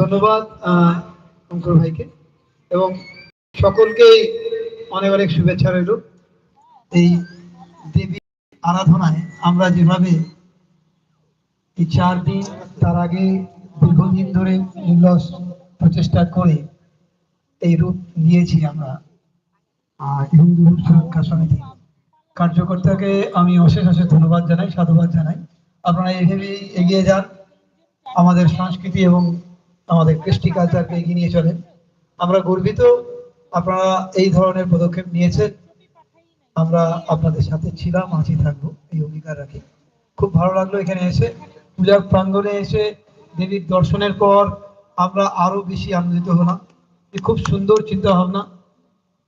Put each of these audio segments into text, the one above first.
ধন্যবাদ অঙ্কুর ভাইকে। এবং সকলকেই অনেক অনেক শুভেচ্ছা রইল। এই দেবী আরাধনায় আমরা যেভাবে এই চার দিন তার আগে দীর্ঘদিন ধরে নির্লস প্রচেষ্টা করে এই রূপ নিয়েছি আমরা হিন্দু সুরক্ষা সমিতি। কার্যকর্তাকে আমি অশেষ অশেষ ধন্যবাদ জানাই, সাধুবাদ জানাই। আপনারা এইভাবেই এগিয়ে যান আমাদের সংস্কৃতি এবং আমাদের কৃষ্টি কালচারকে এগিয়ে নিয়ে চলেন আমরা গর্বিত আপনারা এই ধরনের পদক্ষেপ নিয়েছেন। আমরা আপনাদের সাথে ছিলাম, আছি, থাকব, এই অঙ্গীকার রাখি। খুব ভালো লাগল এখানে এসে। পূজার প্রাঙ্গণে এসে দেবীর দর্শনের পর আমরা আরও বেশি আনন্দিত হলাম। খুব সুন্দর চিন্তা ভাবনা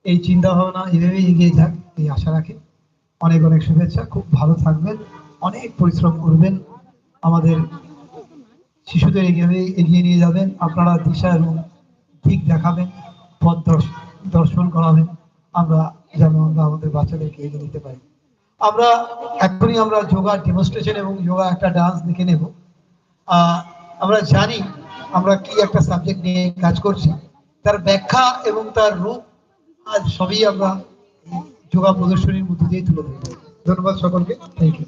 এই চিন্তা ভাবনা এভাবেই এগিয়ে যাক, এই আশা রাখি। অনেক অনেক শুভেচ্ছা, খুব ভালো থাকবেন, অনেক পরিশ্রম করবেন আমাদের শিশুদের এগিয়ে এগিয়ে নিয়ে যাবেন। আপনারা দিশা এবং দিক দেখাবেন, পথ দর্শন করাবেন। আমরা যেন আমরা আমাদের বাচ্চাদেরকে এগিয়ে নিতে পারি। আমরা এখনই আমরা যোগা ডেমনস্ট্রেশন এবং যোগা একটা ডান্স দেখে নেব। আমরা জানি আমরা কি একটা সাবজেক্ট নিয়ে কাজ করছি। তার ব্যাখ্যা এবং তার রূপ আজ সবই আমরা যোগা প্রদর্শনীর মধ্যে দিয়ে তুলে ধন্যবাদ সকলকে। থ্যাংক ইউ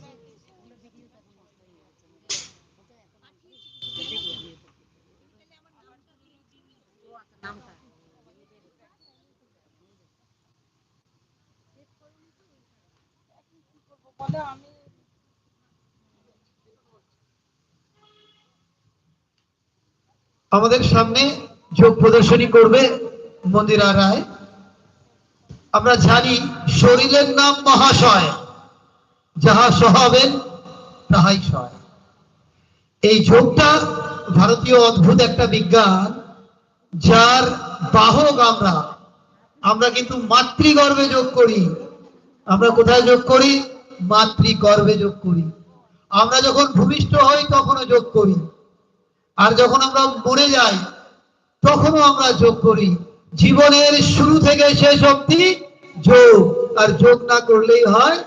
আমাদের সামনে যোগ প্রদর্শনী করবে মন্দিরা রায়। আমরা জানি শরীরের নাম মহাশয়, যাহা সহাবেন তাহাই সয় এই যোগটা ভারতীয় অদ্ভুত একটা বিজ্ঞান, যার বাহক আমরা। আমরা কিন্তু মাতৃগর্ভে যোগ করি। আমরা কোথায় যোগ করি? মাতৃগর্ভে যোগ করি। আমরা যখন ভূমিষ্ঠ হই, তখনও যোগ করি। আর যখন আমরা মরে যাই, তখনও আমরা যোগ করি। জীবনের শুরু থেকে শেষ অবধি যোগ। আর যোগ না করলেই হয়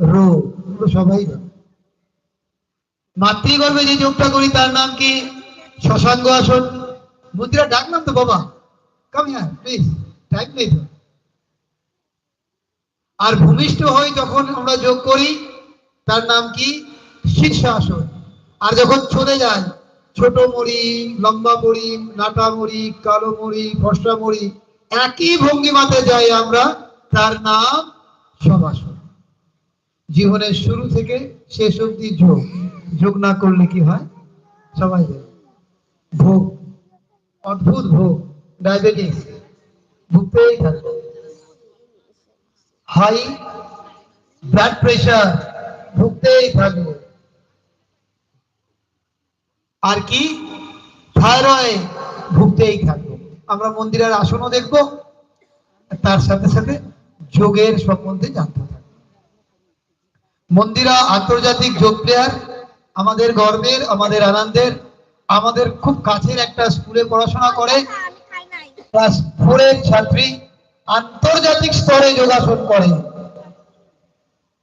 রোগ। সবাই জানি। মাতৃগর্ভে যে যোগটা করি, তার নাম কি? শশাঙ্গ আসন। মুদ্রা ডাকলাম তো বাবা। কাম হ্যাঁ প্লিজ টাইম নেই তো আর ভূমিষ্ঠ হই যখন আমরা যোগ করি, তার নাম কি? শীর্ষাসন আর যখন চলে যায়, ছোট মরি লম্বা মরি নাটা মরি কালো মরি ফসা মরি একই ভঙ্গিমাতে যাই আমরা, তার নাম সবাসন জীবনের শুরু থেকে শেষ অবধি যোগ। যোগ না করলে কি হয়? সবাই ভোগ। অদ্ভুত ভোগ। ডায়াবেটিস। ভুগতেই থাকে। হাই, ব্লাড প্রেশার ভুগতেই থাকবে। আর কি? থাইরয়েড, ভুগতেই থাকবে। আমরা মন্দিরের আসনও দেখব, তার সাথে সাথে যোগের সম্বন্ধে জানতে থাকব। মন্দিরা আন্তর্জাতিক যোগ প্লেয়ার আমাদের গর্বের, আমাদের আনন্দের, আমাদের খুব কাছের একটা স্কুলে পড়াশোনা করে। ক্লাস ফোরের ছাত্রী আন্তর্জাতিক স্তরে যোগাসন করে।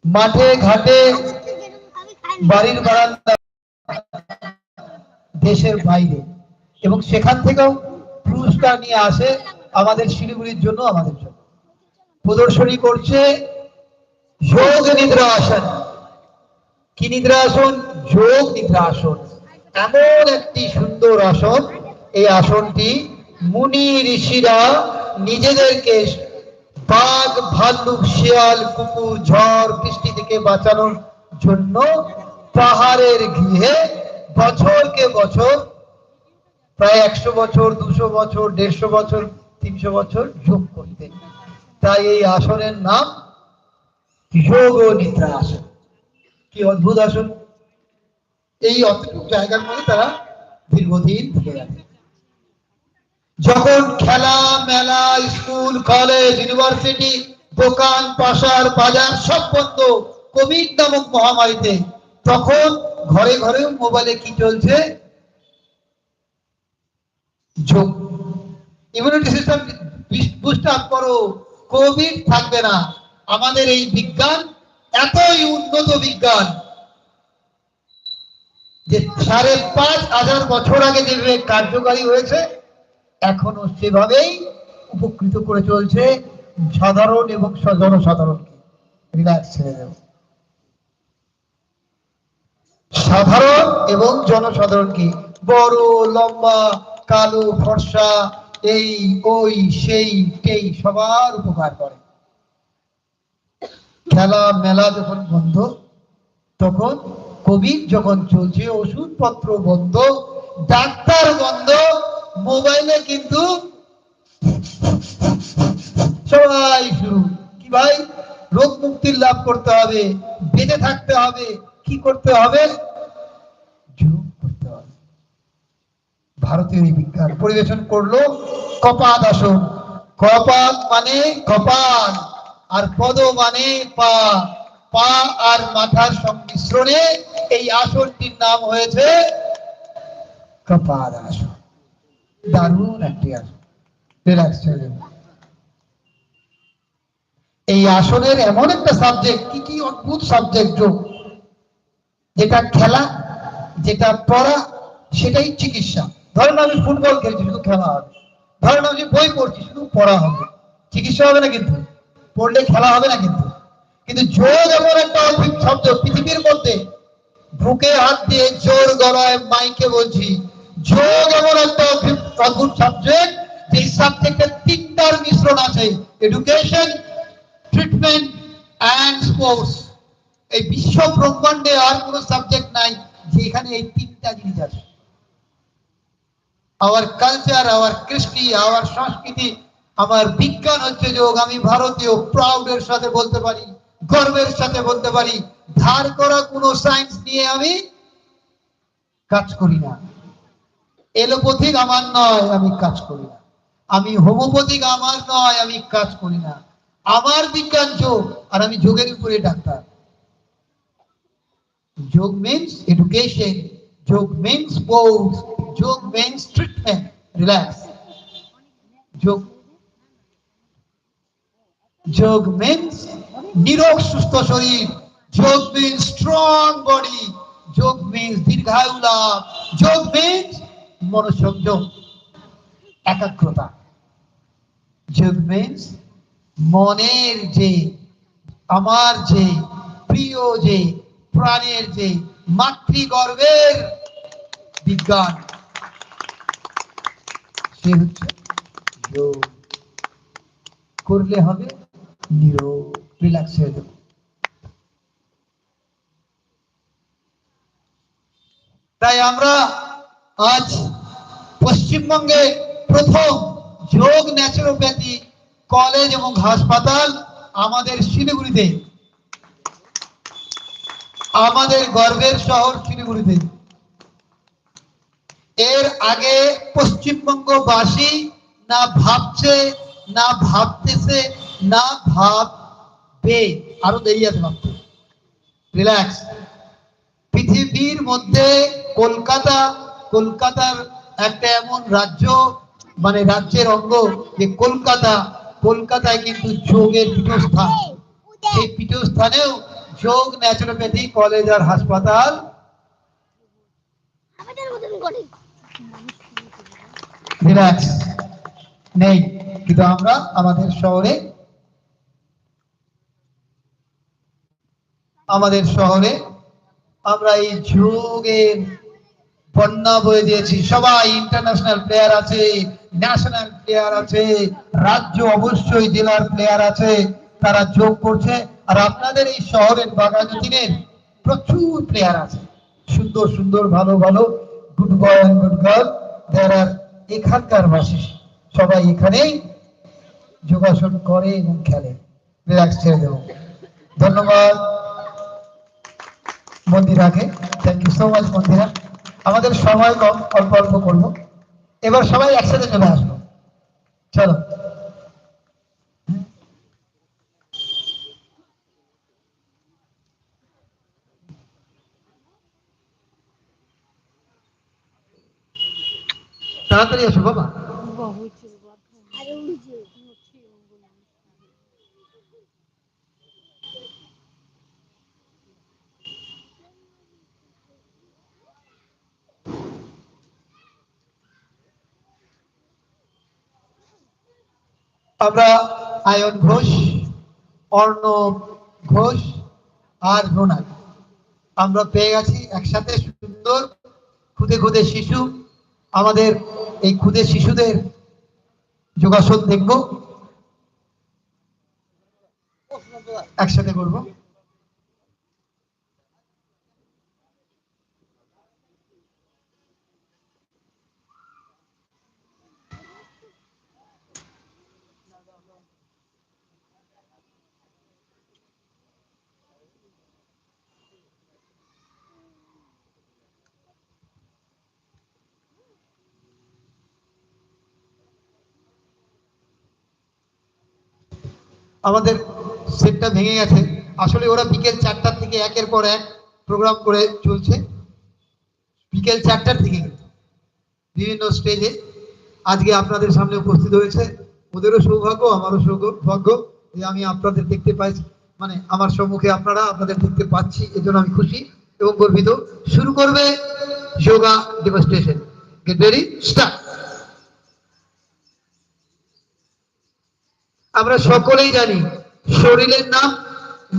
মাঠে, ঘাটে, বাড়ির বারান্দা দেশের বাইরে। এবং সেখান থেকেও পুরস্কার নিয়ে আসে আমাদের শিলিগুড়ির জন্য, আমাদের জন্য। প্রদর্শনী করছে যোগ নিদ্রা আসন। কি নিদ্রা আসন? যোগ নিদ্রা আসন। এমন একটি সুন্দর আসন, এই আসনটি মুনি ঋষিরা নিজেদেরকে বাঘ, ভাল্লুক, শিয়াল, কুকুর, ঝড়, বৃষ্টি থেকে বাঁচানোর জন্য পাহাড়ের গৃহে বছরকে বছর, প্রায় একশো বছর, দুশো বছর, দেড়শো বছর, তিনশো বছর যোগ করতেন তাই এই আসনের নাম যোগ নিদ্রা আসন। কি অদ্ভুত আসন। এই অতটুকু জায়গার মধ্যে তারা দীর্ঘদিন থেকে যাবে যখন খেলা, মেলা, স্কুল, কলেজ, ইউনিভার্সিটি, দোকান পাশার বাজার সব বন্ধ, কোভিড নামক মহামারীতে, তখন ঘরে ঘরে মোবাইলে কি চলছে? যোগ ইমিউনিটি সিস্টেম বুস্ট আপ করো। কোভিড থাকবে না। আমাদের এই বিজ্ঞান, এতই উন্নত বিজ্ঞান যে সাড়ে পাঁচ হাজার বছর আগে যেভাবে কার্যকারী হয়েছে এখনও সেভাবেই উপকৃত করে চলছে সাধারণ এবং জনসাধারণকে। রিল্যাক্স ছেড়ে দেব। সাধারণ এবং জনসাধারণকে বড়, লম্বা, কালো, ফর্সা, এই, ওই, সেই, টেই সবার উপকার করে। খেলা, মেলা যখন বন্ধ, তখন কোভিড যখন চলছে, ওষুধপত্র বন্ধ, ডাক্তার বন্ধ মোবাইলে কিন্তু সবাই শুরু। কি ভাই? রোগ মুক্তির লাভ করতে হবে, বেঁচে থাকতে হবে, কি করতে হবে? করতে এই বিজ্ঞান পরিবেশন করল কপাদ আসন। কপাদ মানে কপাল, আর পদ মানে পা। পা আর মাথার সংমিশ্রণে এই আসনটির নাম হয়েছে কপাদ আসন। দারুণ একটি আসন এই আসনের এমন একটা সাবজেক্ট কি কি অদ্ভুত সাবজেক্ট যোগ যেটা খেলা, যেটা পড়া, সেটাই চিকিৎসা। ধরেন আমি ফুটবল খেলছি, শুধু খেলা হবে। ধরেন আমি বই পড়ছি, শুধু পড়া হবে। চিকিৎসা হবে না কিন্তু। পড়লে খেলা হবে না কিন্তু। কিন্তু যোগ এমন একটা অদ্ভুত শব্দ, পৃথিবীর মধ্যে, বুকে হাত দিয়ে জোর গলায় মাইকে বলছি যোগ এমন একটা অদ্ভুত- সাবজেক্ট যে সাবজেক্টের তিনটার মিশ্রণ আছে এডুকেশন ট্রিটমেন্ট অ্যান্ড স্পোর্টস এই বিশ্ব ব্রহ্মাণ্ডে আর কোনো সাবজেক্ট নাই, যেখানে এই তিনটা জিনিস আছে। আওয়ার কালচার আওয়ার কৃষ্টি আওয়ার সংস্কৃতি, আমার বিজ্ঞান হচ্ছে যোগ। আমি ভারতীয় প্রাউডের সাথে বলতে পারি, গর্বের সাথে বলতে পারি, ধার করা কোনো সায়েন্স নিয়ে আমি কাজ করি না। এলোপ্যাথিক আমার নয়, আমি কাজ করি না। আমি হোমিওপ্যাথিক আমার নয়, আমি কাজ করি না। আমার বিজ্ঞান যোগ, আর আমি যোগের উপরে ডাক্তার। যোগ মিন্স এডুকেশন যোগ মিন্স স্পোর্টস যোগ মিন্স ট্রিটমেন্ট রিল্যাক্স যোগ যোগ মিন্স নিরোগ, সুস্থ শরীর। যোগ মিন্স স্ট্রং বডি যোগ মিন্স দীর্ঘায়ু লাভ। যোগ মিন্স মনোসংযোগ একাগ্রতা। যোগ মিন্স মনের যে, আমার যে, প্রিয় যে, প্রাণের যে, মাতৃগর্ভের বিজ্ঞান। সে হচ্ছে যোগ। করলে হবে নিরোগ রিল্যাক্স হয়ে যাবে। তাই আমরা আজ পশ্চিমবঙ্গে প্রথম যোগ ন্যাচুরোপ্যাথি কলেজ এবং হাসপাতাল আমাদের শিলিগুড়িতে। আমাদের গর্বের শহর শিলিগুড়িতে। এর আগে পশ্চিমবঙ্গবাসী না ভাবছে, না ভাবতেছে, না ভাববে। আরও দেরি আছে ভাবতে। রিল্যাক্স পৃথিবীর মধ্যে কলকাতা, কলকাতার একটা এমন রাজ্য মানে রাজ্যের অঙ্গ যে কলকাতা কলকাতায় কিন্তু যোগের পীঠস্থান। সেই পীঠস্থানেও যোগ ন্যাচুরোপ্যাথি কলেজ আর হাসপাতাল। নেই। কিন্তু আমরা আমাদের শহরে আমাদের শহরে আমরা এই যোগের বন্যা বয়ে দিয়েছি। সবাই ইন্টারন্যাশনাল প্লেয়ার আছে ন্যাশনাল প্লেয়ার আছে, রাজ্য অবশ্যই জেলার প্লেয়ার আছে, তারা যোগ করছে। আর আপনাদের এই শহরের বাগানুদ্দিনের প্রচুর প্লেয়ার আছে। সুন্দর সুন্দর, ভালো ভালো। গুড বয় গুড গার্ল যারা এখানকার বাসী সবাই এখানেই যোগাসন করে এবং খেলে। রিল্যাক্স ছেড়ে দেবো। ধন্যবাদ। মন্দিরাকে thank you so much Mandira. আমাদের সময় কম অল্প অল্প করব। এবার সবাই একসাথে চলে আসব। চলো। তাড়াতাড়ি আসো বাবা। আমরা আয়ন ঘোষ, অর্ণ ঘোষ আর রোনাল। আমরা পেয়ে গেছি একসাথে সুন্দর খুদে খুদে শিশু। আমাদের এই খুদে শিশুদের যোগাসন দেখব। একসাথে করব। আমাদের সেটটা ভেঙে গেছে। আসলে ওরা বিকেল চারটার থেকে একের পর এক প্রোগ্রাম করে চলছে। বিকেল চারটার থেকে বিভিন্ন স্টেজে আজকে আপনাদের সামনে উপস্থিত হয়েছে। ওদেরও সৌভাগ্য, আমারও সৌভাগ্য যে আমি আপনাদের দেখতে পাইছি। মানে আমার সম্মুখে আপনারা আপনাদের দেখতে পাচ্ছি, এজন্য আমি খুশি এবং গর্বিত। শুরু করবে yoga demonstration get ready start আমরা সকলেই জানি শরীরের নাম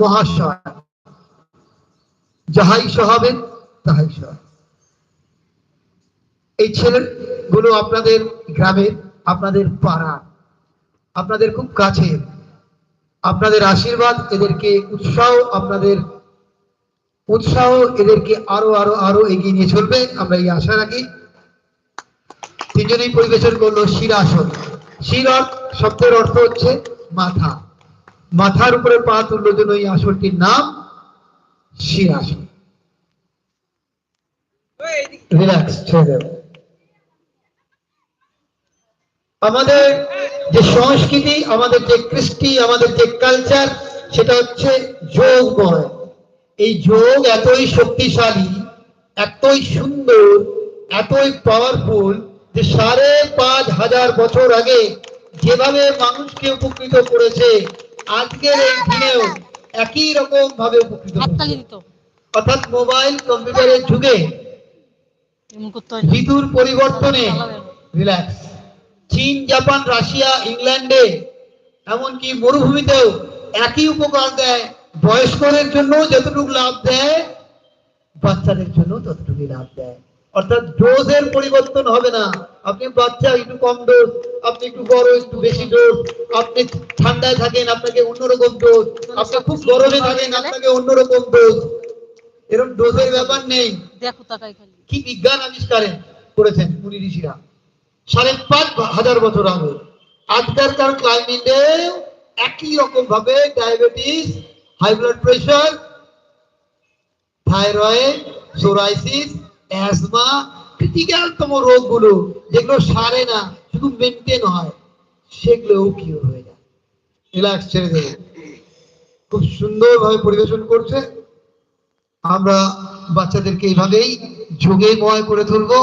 মহাশয়। যাহাই সহাবেন তাহাই সহায় এই ছেলেগুলো আপনাদের গ্রামের, আপনাদের পাড়া আপনাদের খুব কাছে আপনাদের আশীর্বাদ এদেরকে, উৎসাহ আপনাদের, উৎসাহ এদেরকে আরও আরও আরও এগিয়ে নিয়ে চলবে। আমরা এই আশা রাখি। তিনজনেই পরিবেশন করল শিরাসন শির অর্থ- শব্দের অর্থ হচ্ছে মাথা। মাথার উপরে পা তুললো জন্য এই আসনটির নাম শিরাসন। আমাদের যে সংস্কৃতি, আমাদের যে কৃষ্টি, আমাদের যে কালচার সেটা হচ্ছে যোগময়। এই যোগ এতই শক্তিশালী, এতই সুন্দর, এতই পাওয়ারফুল যে সাড়ে পাঁচ হাজার বছর আগে যেভাবে মানুষকে উপকৃত করেছে আজকের এই দিনেও একই রকম ভাবে উপকৃত অর্থাৎ মোবাইল কম্পিউটারের যুগে। ঋতুর পরিবর্তনে রিল্যাক্স। চীন জাপান রাশিয়া ইংল্যান্ডে এমনকি মরুভূমিতেও একই উপকার দেয়। বয়স্কদের জন্য যতটুকু লাভ দেয় বাচ্চাদের জন্য ততটুকুই লাভ দেয়। অর্থাৎ ডোজের পরিবর্তন হবে না। আপনি বাচ্চা একটু কম ডোজ আপনি একটু বড় একটু বেশি ডোজ আপনি ঠান্ডায় থাকেন আপনাকে অন্যরকম ডোজ আপনি খুব গরমে থাকেন আপনাকে অন্যরকম ডোজ এরকম ডোজের ব্যাপার নেই। দেখো কি বিজ্ঞান আবিষ্কারে করেছেন মুনি ঋষিরা? সাড়ে পাঁচ হাজার বছর আগে আজকালকার ক্লাইমেটে একই রকম ভাবে diabetes high blood pressure thyroid psoriasis asthma ক্রিটিক্যালতম রোগগুলো যেগুলো সারে না, শুধু মেনটেন হয়, সেগুলোও কিওর হয়ে যায়। রিল্যাক্স ছেড়ে দেবে। খুব সুন্দরভাবে পরিবেশন করছে। আমরা বাচ্চাদেরকে এইভাবেই করে তুলবো।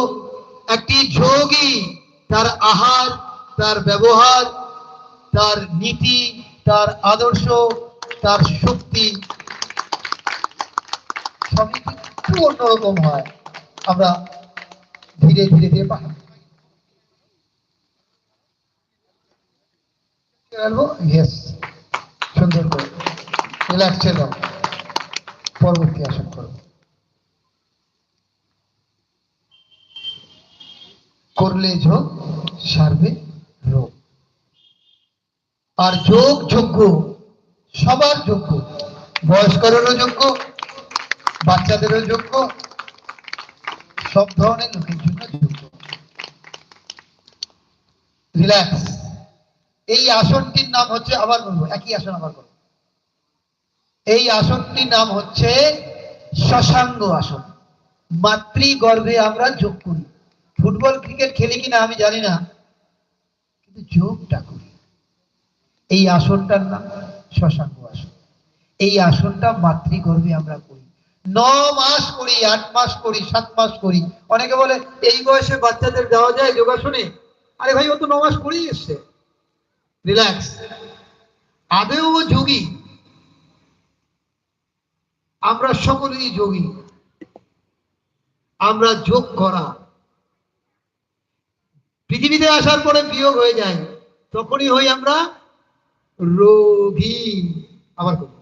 একটি যোগী, তার আহার, তার ব্যবহার, তার নীতি, তার আদর্শ, তার শক্তি, সবই একটু অন্যরকম হয়। আমরা ধীরে ধীরে ধীরে ছিল পরবর্তী আসন করলে যোগ, সারবে রোগ। আর যোগ যোগ্য, সবার যোগ্য। বয়স্করেরও যোগ্য, বাচ্চাদেরও যোগ্য সব ধরনের লোকের জন্য যোগ্য রিল্যাক্স এই আসনটির নাম হচ্ছে, আবার বলব, একই আসন আবার বলব। এই আসনটির নাম হচ্ছে শশাঙ্গ আসন। মাতৃ গর্ভে আমরা যোগ করি। ফুটবল, ক্রিকেট খেলি কিনা আমি জানি না, কিন্তু যোগটা করি। এই আসনটার নাম শশাঙ্গ আসন। এই আসনটা মাতৃ গর্ভে আমরা করি। ন মাস করি, আট মাস করি, সাত মাস করি। অনেকে বলে, এই বয়সে বাচ্চাদের দেওয়া যায় যোগাসনে? আরে ভাই, ও তো ন মাস করেই এসছে। রিল্যাক্স আদেও ও যোগী। আমরা সকলেই যোগী। আমরা যোগ করা। পৃথিবীতে আসার পরে বিয়োগ হয়ে যায়, তখনই হই আমরা রোগী। আবার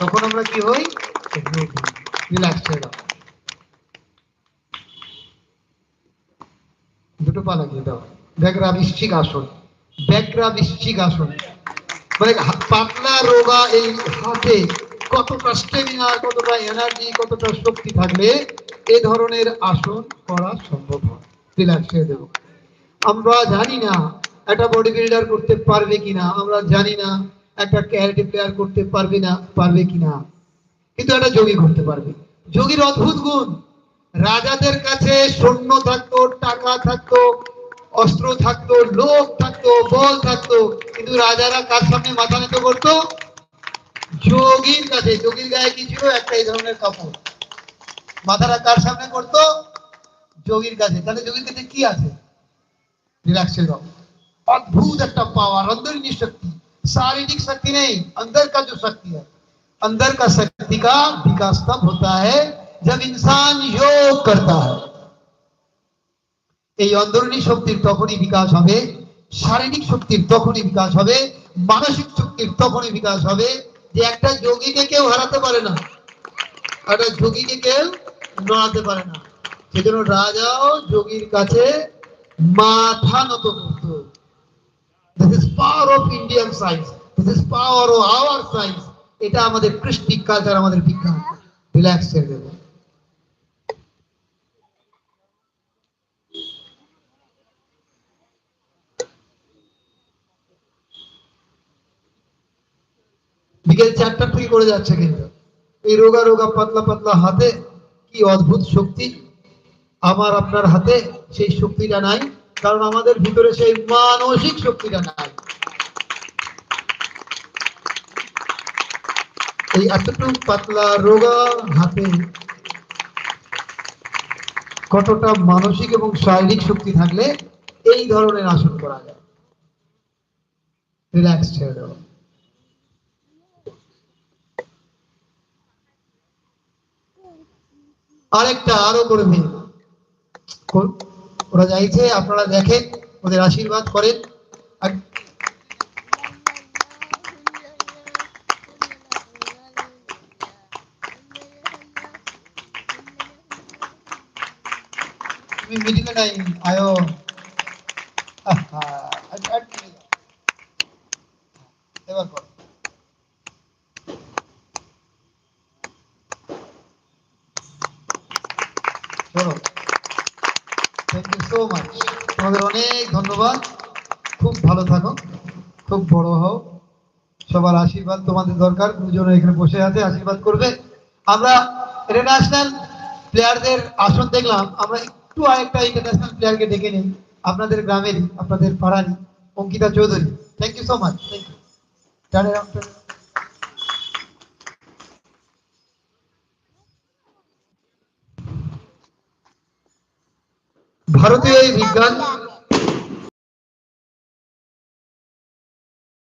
তখন আমরা কি হই? রিল্যাক্স হয়ে যাও দুটো পা লাগিয়ে দাও। বৃশ্চিক আসন। ব্যাকরা বৃশ্চিক আসন। মানে পাতলা রোগা এই হাতে কতটা স্টেমিনা কতটা এনার্জি কতটা শক্তি থাকলে এ ধরনের আসন করা সম্ভব রিল্যাক্স হয়ে দেবো আমরা জানি না, একটা বডি বিল্ডার করতে পারবে কিনা, আমরা জানি না। একটা ক্যারেটে প্লেয়ার করতে পারবে না, পারবে কিনা? কিন্তু একটা যোগী করতে পারবে। যোগীর অদ্ভুত গুণ, রাজাদের কাছে সৈন্য থাকতো, টাকা থাকতো, অস্ত্র থাকতো, লোক থাকতো, বল থাকতো, কিন্তু রাজারা কার সামনে মাথা নিতে করতো? যোগীর কাছে। যোগীর গায়ে কি ছিল? একটা এই ধরনের কাপড়। মাথাটা কার সামনে করতো? যোগীর কাছে। তাহলে যোগীর কাছে কি আছে? রিল্যাক্সের অদ্ভুত একটা পাওয়ার অন্তরীণ শক্তি शारीरिक शक्ति नहीं अंदर का जो शक्ति है अंदर का शक्ति का विकास तब होता है जब इंसान योग करता है এই অন্তরণী শক্তির তখনই বিকাশ হবে শারীরিক শক্তির তখনই বিকাশ হবে মানসিক শক্তির তখনই বিকাশ হবে যে একটা যোগীকে কেউ হারাতে পারে না একটা যোগীকে কেউ নড়াতে পারে না সেজন্য রাজাও যোগীর কাছে মাথা নত করত this is power of Indian science this is power of our science এটা আমাদের কৃষ্টি কালচার আমাদের বিজ্ঞান। রিল্যাক্স ছেড়ে দেবো বিকেল চারটার থেকে করে যাচ্ছে কিন্তু। এই রোগা রোগা পাতলা পাতলা হাতে কি অদ্ভুত শক্তি? আমার আপনার হাতে সেই শক্তিটা নাই। কারণ আমাদের ভিতরে সেই মানসিক শক্তিটা নাই। এই এতটুকু পাতলা রোগা হাতে কতটা মানসিক এবং শারীরিক শক্তি থাকলে এই ধরনের আসন করা যায়। রিল্যাক্স ছেড়ে দেওয়া। আরেকটা আরও করে ওরা যাইছে আপনারা দেখেন ওদের আশীর্বাদ করেন। আর আয়ো। তুমি যাও। এবার করো চলো থ্যাংক ইউ সো মাচ তোমাদের অনেক ধন্যবাদ। খুব ভালো থাকো। খুব বড় হও। সবার আশীর্বাদ তোমাদের দরকার। গুরুজন এখানে বসে আছে, আশীর্বাদ করবে। আমরা ইন্টারন্যাশনাল প্লেয়ারদের আসন দেখলাম। আমরা একটু আরেকটা ইন্টারন্যাশনাল প্লেয়ারকে ডেকে নিই। আপনাদের গ্রামেরই, আপনাদের পাড়ারই। Ankita Chowdhury. Thank you so much thank you ভারতীয় এই বিজ্ঞান